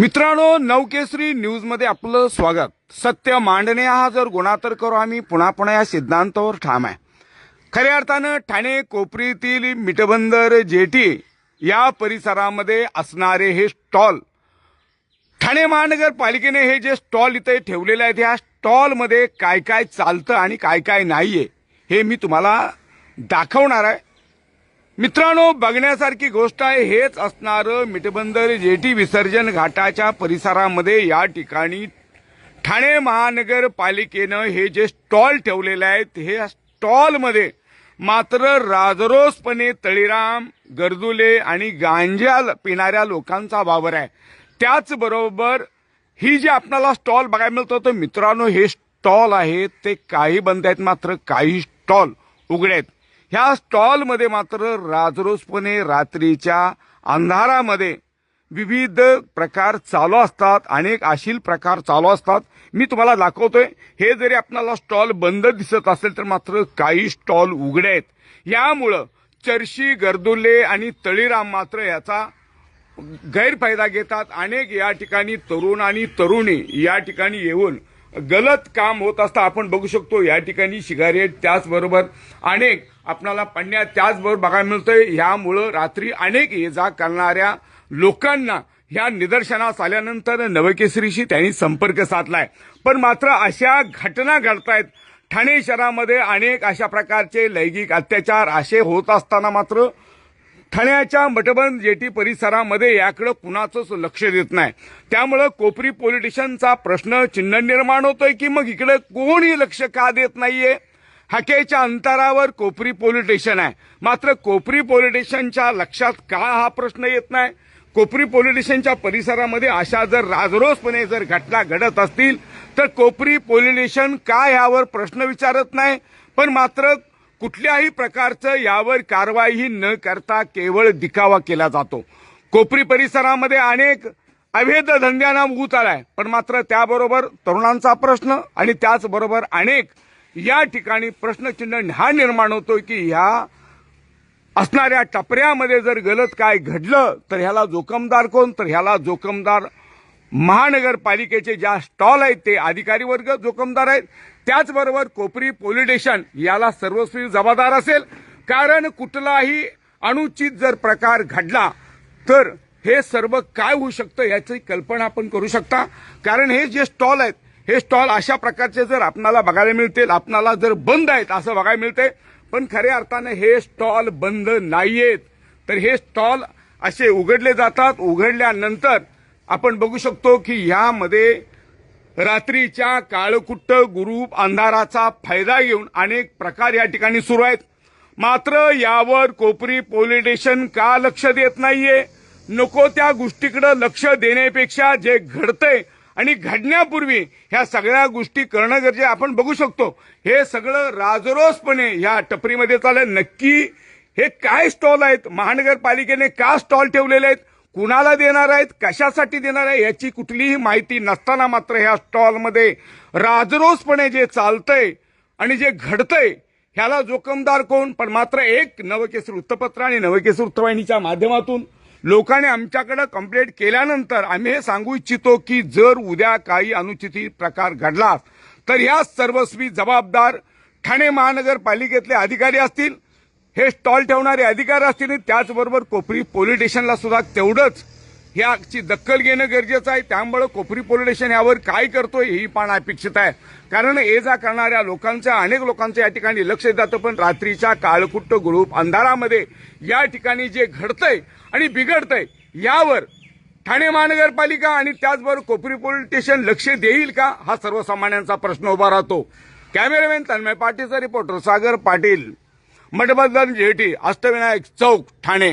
मित्रांनो नवकेसरी न्यूजमध्ये आपलं स्वागत. सत्य मांडणे हा जर गुन्हा तर करू आम्ही पुन्हा पुन्हा या सिद्धांतावर ठाम आहे. खऱ्या अर्थानं ठाणे कोपरीतील मिठबंदर जेटी या परिसरामध्ये असणारे हे स्टॉल ठाणे महानगरपालिकेने हे जे स्टॉल इथे ठेवलेले आहेत ह्या स्टॉलमध्ये काय काय चालतं आणि काय काय नाहीये हे मी तुम्हाला दाखवणार आहे. मित्रांनो बघण्यासारखी गोष्ट आहे हेच असणारं मिठबंदर जेटी विसर्जन घाटाच्या परिसरामध्ये या ठिकाणी. ठाणे महानगरपालिकेनं हे जे स्टॉल ठेवलेले आहेत हे स्टॉलमध्ये मात्र राजरोसपणे तळीराम गर्दुले आणि गांजा पिणाऱ्या लोकांचा वावर आहे. त्याचबरोबर ही जी आपल्याला स्टॉल बघायला मिळतो तर मित्रांनो हे स्टॉल आहेत ते काही बंद आहेत मात्र काही स्टॉल उघडे आहेत. ह्या स्टॉलमध्ये मात्र राजरोसपणे रात्रीच्या अंधारामध्ये विविध प्रकार चालू असतात अनेक अशील प्रकार चालू असतात. मी तुम्हाला दाखवतोय हे जरी आपल्याला स्टॉल बंद दिसत असेल तर मात्र काही स्टॉल उघडे आहेत. यामुळं चर्शी गर्दुल्ले आणि तळीराम मात्र याचा गैरफायदा घेतात. अनेक या ठिकाणी तरुण आणि तरुणी या ठिकाणी येऊन गलत काम होत असता आपण बघू शकतो या ठिकाणी सिगारेट त्याचबरोबर अनेक आपणाला पडण्यात त्याचबरोबर बघायला मिळतंय. ह्यामुळं रात्री अनेक ये जा करणाऱ्या लोकांना ह्या निदर्शनास आल्यानंतर नवकेसरीशी त्यांनी संपर्क साधलाय. पण मात्र अशा घटना घडतायत. ठाणे शहरामध्ये अनेक अशा प्रकारचे लैंगिक अत्याचार असे होत असताना मात्र ठाण्याच्या मटबंद जेटी परिसरामध्ये याकडे कुणाचंच लक्ष देत नाही. त्यामुळं कोपरी पोलीस प्रश्न चिन्ह निर्माण होतोय की मग इकडे कोणी लक्ष का देत नाहीये? हाकेच्या अंतरावर कोपरी पोलीस आहे. मात्र कोपरी पोलीस लक्षात का हा प्रश्न येत नाही? कोपरी पोलीस परिसरामध्ये अशा जर राजरोसपणे जर घटना घडत असतील तर कोपरी पोलीस का यावर प्रश्न विचारत नाही? पण मात्र कुठल्याही प्रकारचं यावर कारवाई न करता केवळ दिखावा केला जातो. कोपरी परिसरामध्ये अनेक अवैध धंद्यांना ऊत आलाय. पण मात्र त्याबरोबर तरुणांचा प्रश्न आणि त्याचबरोबर अनेक या ठिकाणी प्रश्नचिन्ह हा निर्माण होतोय की ह्या असणाऱ्या टपऱ्यामध्ये जर गलत काय घडलं तर ह्याला जोखमदार कोण? तर ह्याला जोखमदार महानगरपालिकेचे ज्या स्टॉल आहेत ते अधिकारी वर्ग जोखमदार आहेत. त्याचबरोबर कोपरी पोलीस स्टेशन याला सर्वस्वी जबाबदार असेल. कारण कुठलाही अनुचित जर प्रकार घडला तर हे सर्व काय होऊ शकतं याची कल्पना आपण करू शकता. कारण हे जे स्टॉल आहेत हे स्टॉल अशा प्रकारचे जर आपणाला बघायला मिळतील आपणाला जर बंद आहेत असं बघायला मिळते पण खऱ्या अर्थाने हे स्टॉल बंद नाहीयेत. तर हे स्टॉल असे उघडले जातात. उघडल्यानंतर आपण बघू शकतो की यामध्ये रात्रीच्या काळकुट्ट गुरूप अंधाराचा फायदा घेऊन अनेक प्रकार या ठिकाणी सुरू आहेत. मात्र यावर कोपरी पोलीस स्टेशन का लक्ष देत नाहीये? नको त्या गोष्टीकडे लक्ष देण्यापेक्षा जे घडतंय आणि घडण्यापूर्वी ह्या सगळ्या गोष्टी करणं गरजे आपण बघू शकतो. हे सगळं राजरोसपणे ह्या टपरीमध्ये चाललं नक्की हे काय स्टॉल आहेत? महानगरपालिकेने का स्टॉल ठेवलेले आहेत? कुणाला देणार आहेत? कशासाठी देणार आहे? याची कुठलीही माहिती नसताना मात्र ह्या स्टॉलमध्ये राजरोसपणे जे चालतंय आणि जे घडतंय ह्याला जोखमदार कोण? पण मात्र एक नवकेसर वृत्तपत्र आणि नवकेसर वृत्तवाहिनीच्या माध्यमातून लोकांनी आमच्याकडे कंप्लेंट केल्यानंतर आम्ही हे सांगू इच्छितो की जर उद्या काही अनुचित प्रकार घडला तर या सर्वस्वी जबाबदार ठाणे महानगरपालिकेतले अधिकारी असतील हे स्टॉल ठेवणारे अधिकारी असतील आणि त्याचबरोबर कोपरी पोलीस स्टेशनला सुद्धा तेवढंच. याची दखल घेणं गरजेचं आहे. त्यामुळे कोपरी पोलीस स्टेशन यावर काय करतोय हेही पण अपेक्षित आहे. कारण ये जा करणाऱ्या लोकांच्या अनेक लोकांचं या ठिकाणी लक्ष जातं. पण रात्रीच्या काळकुट्ट गुळूप अंधारामध्ये या ठिकाणी जे घडतंय आणि बिघडतंय यावर ठाणे महानगरपालिका आणि त्याचबरोबर कोपरी पोलीस स्टेशन लक्ष देईल का? हा सर्वसामान्यांचा प्रश्न उभा राहतो. कॅमेरामॅन तन्मय पाटीलचा रिपोर्टर सागर पाटील. मठबंधन जेटी अष्टविनायक चौक ठाणे.